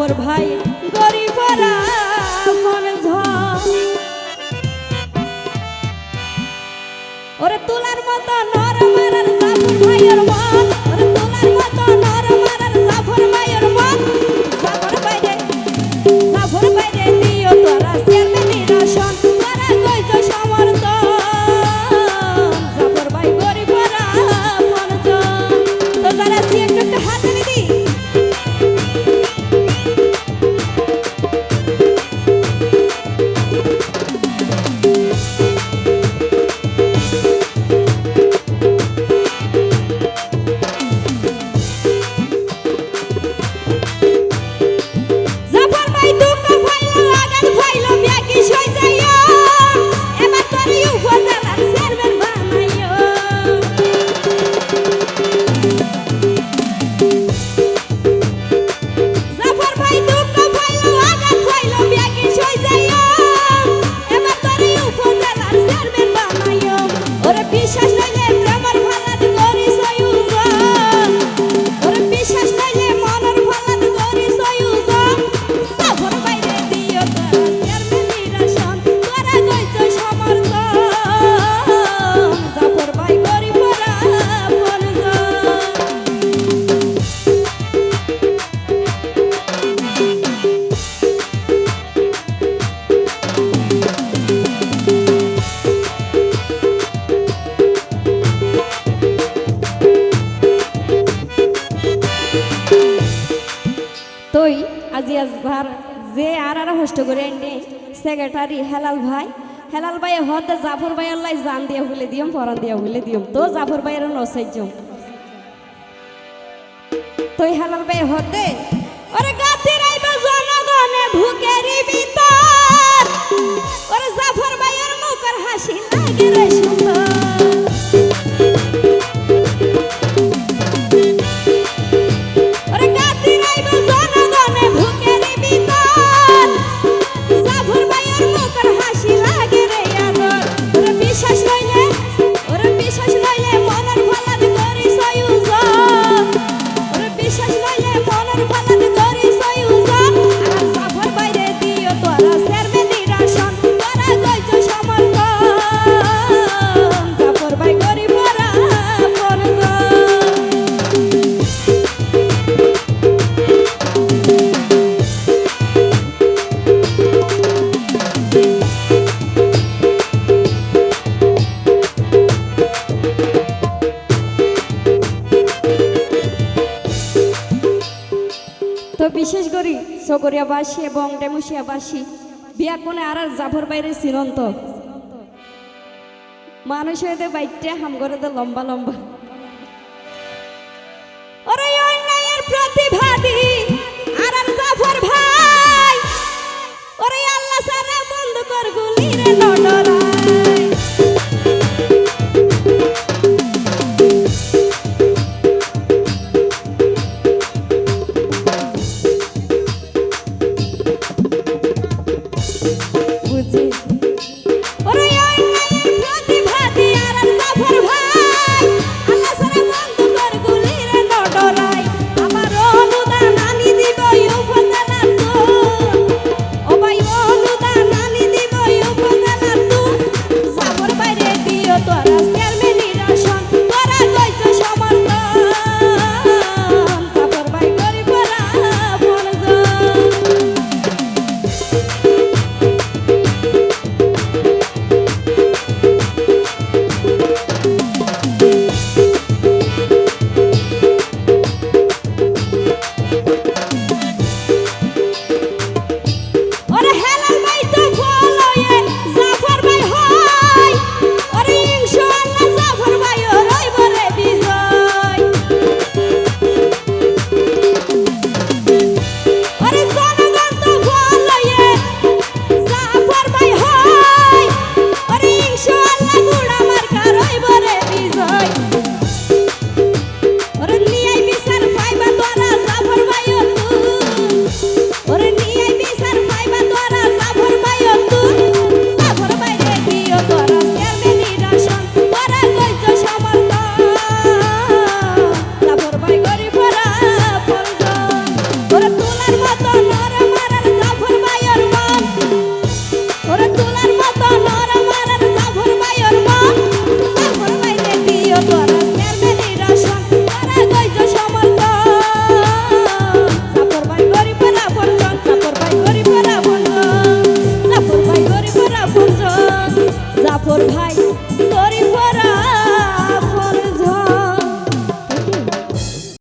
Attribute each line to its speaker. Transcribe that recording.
Speaker 1: জাফর ভাই গরিবরা মন ওরে তোলার মতো নরম আর জাফর ভাইয়ের যায় আজি আজবার যে আর আর হোস্ট করে এনে সেক্রেটারি হেলাল ভাই। হেলাল ভাই হতে জাফর ভাই আল্লাহ জান দিয়া বলে দিয়ম, পরান দিয়া বলে দিয়ম। তো জাফর ভাইয়ের নসাইজম তুই হেলাল ভাই হতে ওরে গাতে রাইবা জনগণে ভুকেরি ভিতর। ওরে জাফর ভাইয়ের মুখের হাসি লাগে রে বিশেষ করি সগরিয়াবাসী এবং ডেমুসিয়াবাসী বিয়া কোনে আর জাফর বাইরে চিরন্ত মানুষ হইতে বাইটে হাম করে দে লম্বা লম্বা। ওরে অন্যায়ের প্রতিবাদী আর ভাই আল্লাহ বন্ধ কর গুলি রে